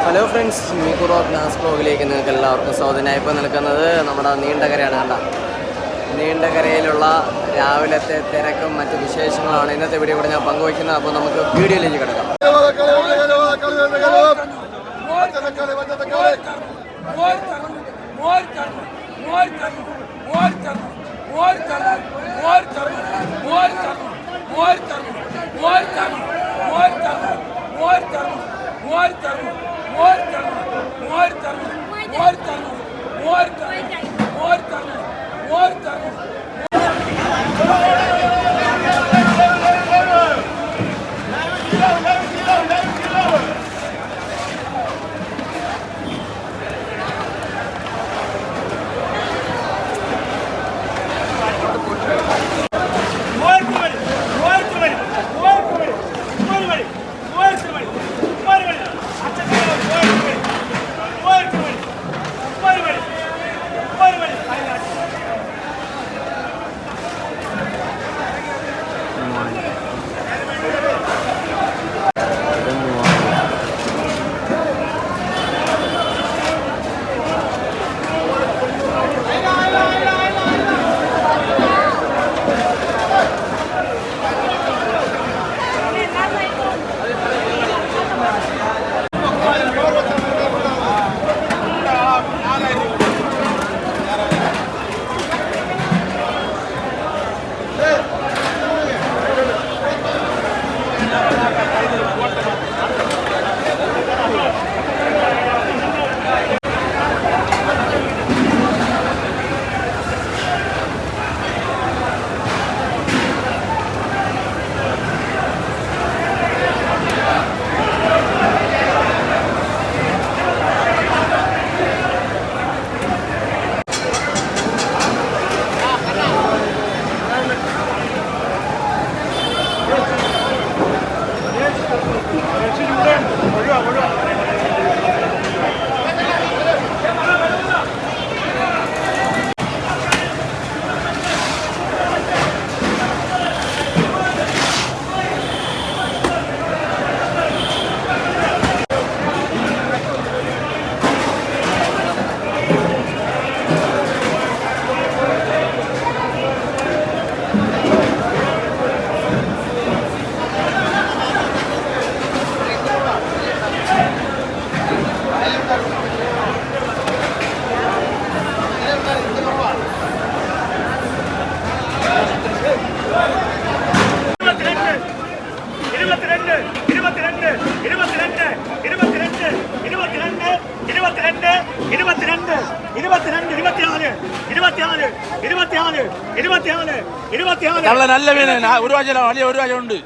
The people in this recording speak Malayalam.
ഹലോ ഫ്രണ്ട്സ് മീക്കുറോ ഗ്ലാസ് ബ്ലോഗിലേക്ക് നിങ്ങൾക്ക് എല്ലാവർക്കും സ്വാഗതം ഇപ്പോൾ നിൽക്കുന്നത് നമ്മുടെ നീണ്ടകരയാണ് കണ്ട നീണ്ടകരയിലുള്ള രാവിലത്തെ തിരക്കും മറ്റ് വിശേഷങ്ങളാണ് ഇന്നത്തെ വീഡിയോ കൂടെ ഞാൻ പങ്കുവയ്ക്കുന്നത് അപ്പോൾ നമുക്ക് വീഡിയോയിലേക്ക് കിടക്കാം ഇരുപത്തിരണ്ട് ഇരുപത്തിരണ്ട് ഇരുപത്തിരണ്ട് ഇരുപത്തിരണ്ട് நல்ல நல்ல வேணும் உருவாச்சல வழிய உருவாச்சல் உண்டு